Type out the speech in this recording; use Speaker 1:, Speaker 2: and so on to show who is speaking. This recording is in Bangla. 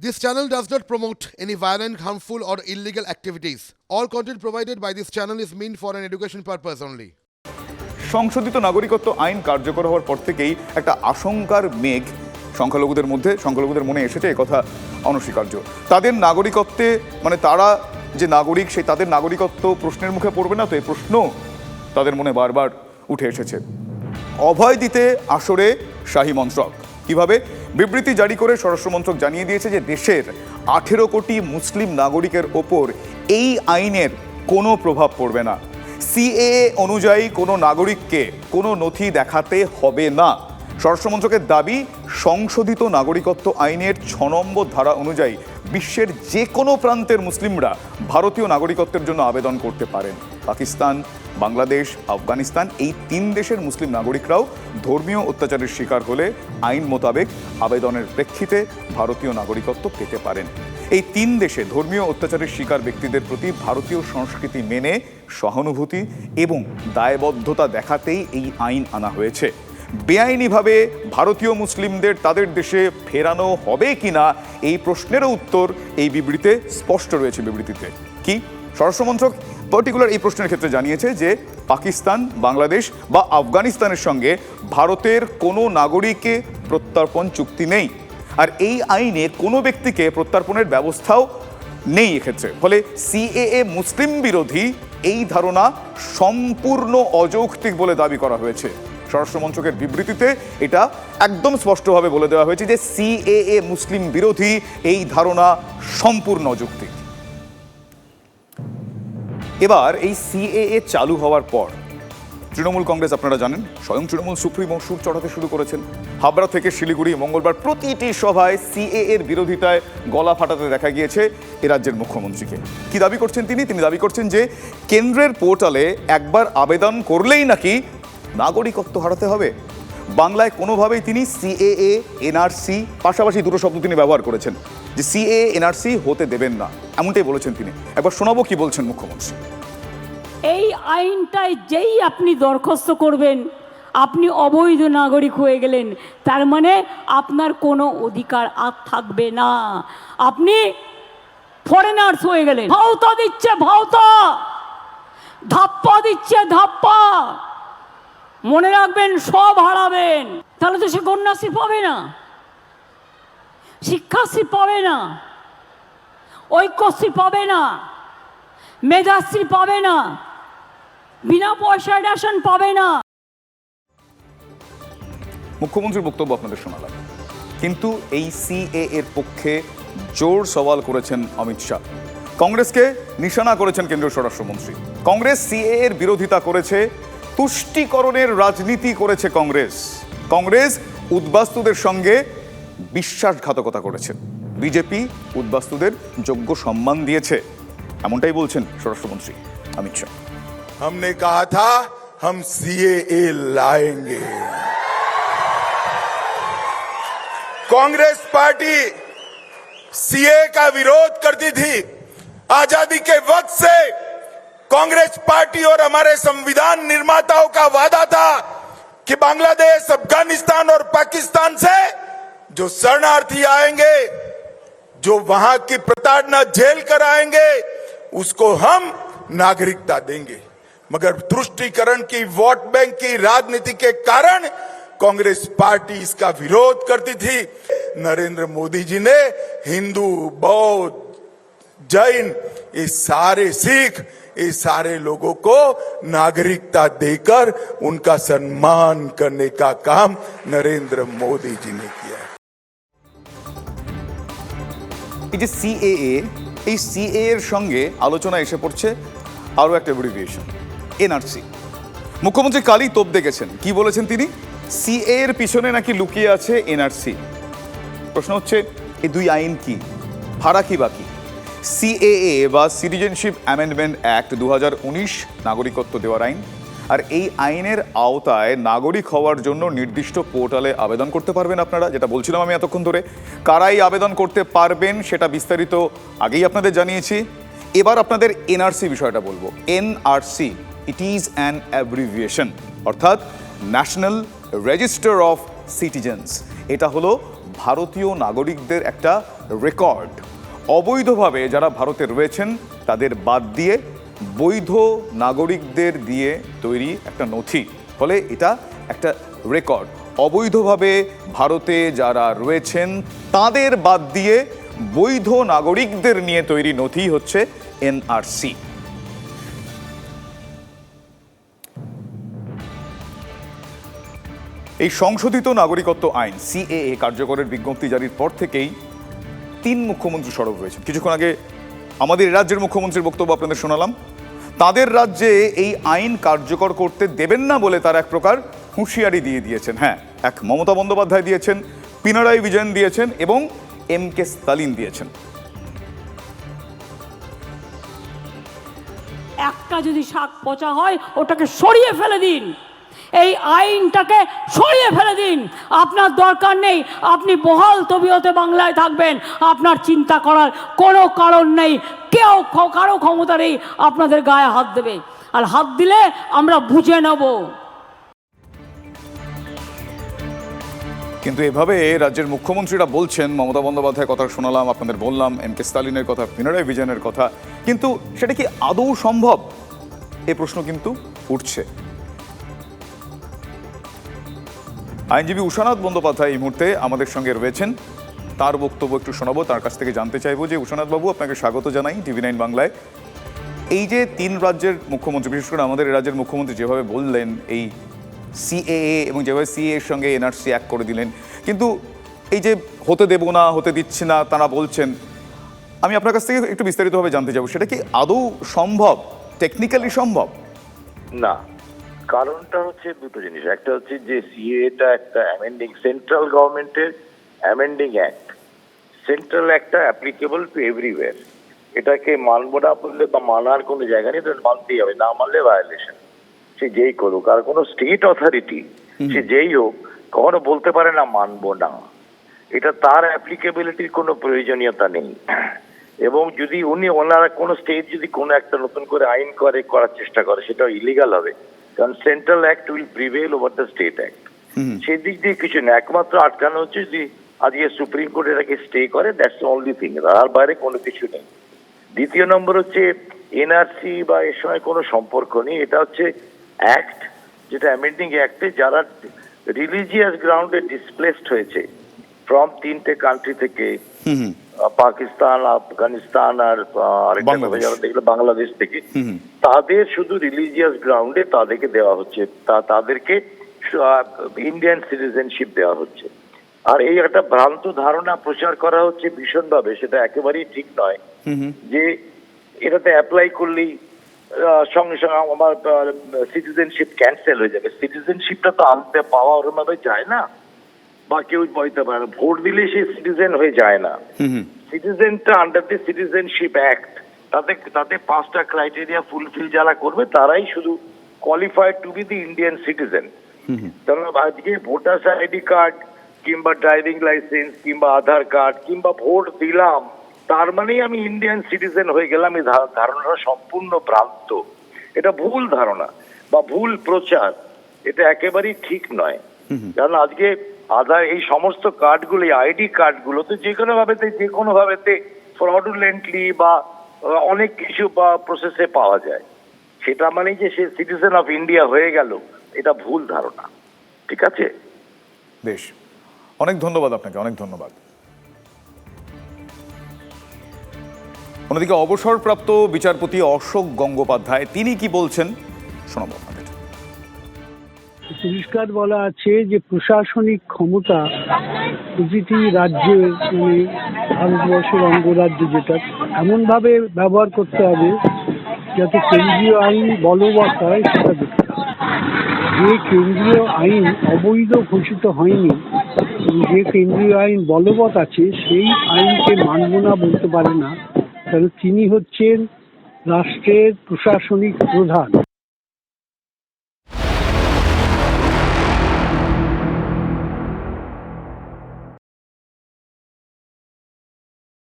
Speaker 1: This channel does not promote any violent, harmful, or illegal activities. All content provided by this channel is meant for an education purpose only.
Speaker 2: সংশোধিত নাগরিকত্ব আইন কার্যকর হওয়ার পর থেকেই একটা আশঙ্কার মেঘ সংখ্যালঘুদের মধ্যে সংখ্যালঘুদের মনে এসেছে কথা অনস্বীকার্য তাদের নাগরিকত্বে মানে তারা যে নাগরিক সেই তাদের নাগরিকত্ব প্রশ্নের মুখে পড়বে না তো এই প্রশ্ন তাদের মনে বারবার উঠে এসেছে অভয় দিতে আসরে শাহী মন্ত্রক কীভাবে? বিবৃতি জারি করে স্বরাষ্ট্র মন্ত্রক জানিয়ে দিয়েছে যে দেশের আঠেরো কোটি মুসলিম নাগরিকের ওপর এই আইনের কোনো প্রভাব পড়বে না। সিএএ অনুযায়ী কোনো নাগরিককে কোনো নথি দেখাতে হবে না। স্বরাষ্ট্র মন্ত্রকের দাবি, সংশোধিত নাগরিকত্ব আইনের ছ নম্বর ধারা অনুযায়ী বিশ্বের যে কোনো প্রান্তের মুসলিমরা ভারতীয় নাগরিকত্বের জন্য আবেদন করতে পারেন। পাকিস্তান বাংলাদেশ, আফগানিস্তান এই তিন দেশের মুসলিম নাগরিকরাও ধর্মীয় অত্যাচারের শিকার হলে আইন মোতাবেক আবেদনের প্রেক্ষিতে ভারতীয় নাগরিকত্ব পেতে পারেন। এই তিন দেশে ধর্মীয় অত্যাচারের শিকার ব্যক্তিদের প্রতি ভারতীয় সংস্কৃতি মেনে, সহানুভূতি এবং দায়বদ্ধতা দেখাতেই এই আইন আনা হয়েছে। বেআইনিভাবে ভারতীয় মুসলিমদের তাদের দেশে ফেরানো হবে কিনা এই প্রশ্নেরও উত্তর এই বিবৃতিতে স্পষ্ট রয়েছে বিবৃতিতে। কি? স্বরাষ্ট্রমন্ত্রক পার্টিকুলার এই প্রশ্নের ক্ষেত্রে জানিয়েছে যে পাকিস্তান, বাংলাদেশ বা আফগানিস্তানের সঙ্গে ভারতের কোনো নাগরিকে প্রত্যর্পণ চুক্তি নেই। আর এই আইনে কোনো ব্যক্তিকে প্রত্যর্পণের ব্যবস্থাও নেই এক্ষেত্রে। ফলে সিএএ মুসলিম বিরোধী এই ধারণা সম্পূর্ণ অযৌক্তিক বলে দাবি করা হয়েছে। স্বরাষ্ট্র মন্ত্রকের বিবৃতিতে এটা একদম স্পষ্টভাবে বলে দেওয়া হয়েছে যে সিএএ মুসলিম বিরোধী এই ধারণা সম্পূর্ণ অযৌক্তিক। এবার এই সিএএ চালু হওয়ার পর। তৃণমূল কংগ্রেস, আপনারা জানেন, স্বয়ং তৃণমূল সুপ্রিমো সুর চড়াতে শুরু করেছেন। হাবড়া থেকে শিলিগুড়ি মঙ্গলবার প্রতিটি সভায় সিএ এর বিরোধিতায় গলা ফাটাতে দেখা গিয়েছে এ রাজ্যের মুখ্যমন্ত্রীকে। কি দাবি করছেন তিনি? তিনি দাবি করছেন যে, কেন্দ্রের পোর্টালে একবার আবেদন করলেই নাকি নাগরিকত্ব হারাতে হবে। বাংলায় কোনোভাবেই তিনি সিএএ এনআরসি পাশাপাশি দুটো শব্দ তিনি ব্যবহার করেছেন যে সিএ এনআরসি হতে দেবেন না। এমনটাই বলেছেন তিনি। একবার শোনাবো কি বলছেন মুখ্যমন্ত্রী।
Speaker 3: এই আইনটায় যেই আপনি দরখাস্ত করবেন, আপনি অবৈধ নাগরিক হয়ে গেলেন, তার মানে আপনার কোনো অধিকার আর থাকবে না। আপনি ফরেনার্স হয়ে গেলেন। ভাওতা দিচ্ছে ভাওতা। ধাপ্পা দিচ্ছে ধাপ্পা। মনে রাখবেন, সব হারাবেন। তাহলে তো সে কন্যাশ্রী পাবে না। শিক্ষাশ্রী পাবে না। ঐক্যশ্রী পাবে না, মেধাশ্রী পাবে না, বিনা পয়সায় রেশন পাবে না।
Speaker 2: মুখ্যমন্ত্রীর বক্তব্য আপনাদের শোনালাম। কিন্তু এই সিএ এর পক্ষে জোর সওয়াল করেছেন অমিত শাহ। কংগ্রেসকে নিশানা করেছেন কেন্দ্রীয় স্বরাষ্ট্রমন্ত্রী। কংগ্রেস সিএ এর বিরোধিতা করেছে, তুষ্টিকরণের রাজনীতি করেছে কংগ্রেস। কংগ্রেস উদ্বাস্তুদের সঙ্গে বিশ্বাসঘাতকতা করেছে। বিজেপি উদ্বাস্তুদের যোগ্য সম্মান দিয়েছে এমনটাই বলছেন স্বরাষ্ট্রমন্ত্রী অমিত শাহ
Speaker 4: हमने कहा था हम सीएए लाएंगे कांग्रेस पार्टी सीए का विरोध करती थी आजादी के वक्त से कांग्रेस पार्टी और हमारे संविधान निर्माताओं का वादा था कि बांग्लादेश अफगानिस्तान और पाकिस्तान से जो शरणार्थी आएंगे जो वहाँ की प्रताड़ना झेल कर आएँगे, उसको हम नागरिकता देंगे। मगर तुष्टिकरण की वोट बैंक की राजनीति के कारण कांग्रेस पार्टी इसका विरोध करती थी। नरेंद्र मोदी जी ने हिंदू, बौद्ध, जैन, ये सारे सिख, ये सारे लोगों को नागरिकता देकर उनका सम्मान करने का काम नरेंद्र मोदी जी ने किया है।
Speaker 2: এই যে সিএএ এই সিএ এর সঙ্গে আলোচনা এসে পড়ছে আরও একটা অ্যাব্রিভিয়েশন এনআরসি মুখ্যমন্ত্রী কালই তোপ দেখেছেন। কি বলেছেন তিনি? সিএ এর পিছনে নাকি লুকিয়ে আছে এনআরসি প্রশ্ন হচ্ছে, এই দুই আইন কি? ভাড়া কি বাকি? সিএএ বা সিটিজেনশিপ অ্যামেন্ডমেন্ট অ্যাক্ট দু হাজার উনিশ নাগরিকত্ব দেওয়ার আইন আর এই আইনের আওতায় নাগরিক হওয়ার জন্য নির্দিষ্ট পোর্টালে আবেদন করতে পারবেন আপনারা, যেটা বলছিলাম আমি এতক্ষণ ধরে। কারাই আবেদন করতে পারবেন সেটা বিস্তারিত আগেই আপনাদের জানিয়েছি। এবার আপনাদের এনআরসি বিষয়টা বলব। NRC it is an abbreviation অর্থাৎ ন্যাশনাল রেজিস্টার অফ সিটিজেন্স এটা হলো ভারতীয় নাগরিকদের একটা রেকর্ড অবৈধভাবে যারা ভারতে রয়েছেন, তাদের বাদ দিয়ে বৈধ নাগরিকদের দিয়ে তৈরি একটা নথি। ফলে এটা একটা রেকর্ড। অবৈধভাবে ভারতে যারা রয়েছেন, তাদের বাদ দিয়ে বৈধ নাগরিকদের নিয়ে তৈরি নথি হচ্ছে এনআরসি। এই সংশোধিত নাগরিকত্ব আইন, সিএএ কার্যকরের বিজ্ঞপ্তি জারির পর থেকেই তিন মুখ্যমন্ত্রী সরব রয়েছেন কিছুক্ষণ আগে আমাদের রাজ্যের মুখ্যমন্ত্রীর বক্তব্য আপনাদের শোনালাম। তাদের রাজ্যে এই আইন কার্যকর করতে দেবেন না বলে তার এক প্রকার হুঁশিয়ারি দিয়ে দিয়েছেন। হ্যাঁ এক মমতা বন্দ্যোপাধ্যায় দিয়েছেন, পিনারাই বিজয়ন দিয়েছেন এবং এম কে স্টালিন দিয়েছেন।
Speaker 3: একটা যদি শাক পচা হয়, ওটাকে সরিয়ে ফেলে দিন। এই আইনটাকে সরিয়ে ফেলে দিন। আপনার দরকার নেই, আপনি বহাল তবিয়তে বাংলায় থাকবেন। আপনার চিন্তা করার কোনো কারণ নেই। কেউ কারও ক্ষমতা নেই, আপনাদের গায়ে হাত দেবে। আর হাত দিলে আমরা বুঝে নেব।
Speaker 2: কিন্তু এভাবে রাজ্যের মুখ্যমন্ত্রীরা বলছেন, মমতা বন্দ্যোপাধ্যায়ের কথা শোনালাম, আপনাদের বললাম, এম কে স্টালিনের কথা, পিনারাই বিজয়নের কথা। কিন্তু সেটা কি আদৌ সম্ভব? এ প্রশ্ন কিন্তু উঠছে। আইনজীবী উষানাথ বন্দ্যোপাধ্যায় এই মুহূর্তে আমাদের সঙ্গে রয়েছেন। তার বক্তব্য একটু শোনাবো, তার কাছ থেকে জানতে চাইব যে উষানাথ বাবু আপনাকে স্বাগত জানাই টিভি নাইন বাংলায়। এই যে তিন রাজ্যের মুখ্যমন্ত্রী, বিশেষ করে আমাদের রাজ্যের মুখ্যমন্ত্রী যেভাবে বললেন, এই সিএএ এবং যেভাবে সিএ এর সঙ্গে এনআরসি এক করে দিলেন, কিন্তু এই যে হতে দেব না, হতে দিচ্ছি না, তারা বলছেন, আমি আপনার কাছ থেকে একটু বিস্তারিতভাবে জানতে চাবো সেটা কি আদৌ সম্ভব? টেকনিক্যালি সম্ভব?
Speaker 5: না। কারণটা হচ্ছে দুটো জিনিস। একটা হচ্ছে যে সিএটা একটা অ্যামেন্ডিং সেন্ট্রাল গভর্নমেন্টের অ্যামেন্ডিং অ্যাক্ট সেন্ট্রাল একটা অ্যাপ্লিকেবল টু এভরিওয়্যার এটাকে মানবো না বললে বা মানার কোনো জায়গা নেই মানতেই হবে না মানলে ভায়োলেশন সে যেই করুক আর কোনো স্টেট অথরিটি সে যেই হোক কখনো বলতে পারে না মানবো না। এটা তার অ্যাপ্লিকেবিলিটির কোনো প্রয়োজনীয়তা নেই। এবং যদি উনি ওনারা কোনো স্টেট যদি কোনো একটা নতুন করে আইন করে করার চেষ্টা করে সেটা ইলিগাল হবে। কারণ central act will prevail over the state act. সেই দিক দিয়ে কিছু না একমাত্র আটকানো হচ্ছে যদি আজকে সুপ্রিম কোর্ট এটাকে স্টে করে দ্যাটস অনলি থিং তার বাইরে কোনো কিছু নেই। দ্বিতীয় নম্বর হচ্ছে এনআরসি বা এর সঙ্গে কোনো সম্পর্ক নেই। এটা হচ্ছে অ্যাক্ট যেটা অ্যামেন্ডিং অ্যাক্টে যারা রিলিজিয়াস গ্রাউন্ডে ডিসপ্লেসড হয়েছে ফ্রম তিনটে কান্ট্রি থেকে পাকিস্তান আফগানিস্তান আর দেখল বাংলাদেশ। থেকে। তাদের শুধু রিলিজিয়াস গ্রাউন্ডে তাদেরকে দেওয়া হচ্ছে। তা তাদেরকে ইন্ডিয়ান সিটিজেনশিপ দেওয়া হচ্ছে। আর এই একটা ভ্রান্ত ধারণা প্রচার করা হচ্ছে ভীষণভাবে সেটা একেবারেই ঠিক নয়। যে এটাতে অ্যাপ্লাই করলেই সঙ্গে সঙ্গে আমার সিটিজেনশিপ ক্যান্সেল হয়ে যাবে। সিটিজেনশিপটা তো আনতে পাওয়া ওরমভাবে যায় না। বা কেউ বলতে পারে না। ভোট দিলে সে সিটিজেন হয়ে যায় না। সিটিজেনটা আন্ডার দি সিটিজেনশিপ অ্যাক্ট তাতে তাতে পাঁচটা ক্রাইটেরিয়া ফুলফিল যারা করবে তারাই শুধু qualified to be the Indian citizen কারণ আজকে ভোটার্স আইডি কার্ড কিংবা ড্রাইভিং লাইসেন্স কিংবা আধার কার্ড কিংবা ভোট দিলাম তার মানেই আমি ইন্ডিয়ান সিটিজেন হয়ে গেলাম এই ধারণাটা সম্পূর্ণ ভ্রান্ত। এটা ভুল ধারণা বা ভুল প্রচার এটা একেবারেই ঠিক নয়। কারণ আজকে আধার, এই সমস্ত কার্ডগুলো আইডি কার্ডগুলো তো যে কোনো ভাবেতে, যে কোনো ভাবেতে ফ্রডুলেন্টলি বা অনেক কিছু বা প্রসেসে পাওয়া যায়। সেটা মানে যে সে সিটিজেন অফ ইন্ডিয়া হয়ে গেল, এটা ভুল ধারণা। ঠিক আছে?
Speaker 2: বেশ। অনেক ধন্যবাদ আপনাকে, অনেক ধন্যবাদ। অন্যদিকে অবসরপ্রাপ্ত বিচারপতি অশোক গঙ্গোপাধ্যায়, তিনি কি বলছেন? শোনাবো।
Speaker 6: পরিষ্কার বলা আছে যে প্রশাসনিক ক্ষমতা প্রতিটি রাজ্যে মানে ভারতবর্ষের অঙ্গরাজ্য যেটা, এমনভাবে ব্যবহার করতে হবে যাতে কেন্দ্রীয় আইন বলবৎ হয় সেটা দেখতে হবে। যে কেন্দ্রীয় আইন অবৈধ ঘোষিত হয়নি যে কেন্দ্রীয় আইন বলবৎ আছে, সেই আইনকে মানব না বলতে পারে না। কারণ তিনি হচ্ছেন রাষ্ট্রের প্রশাসনিক প্রধান।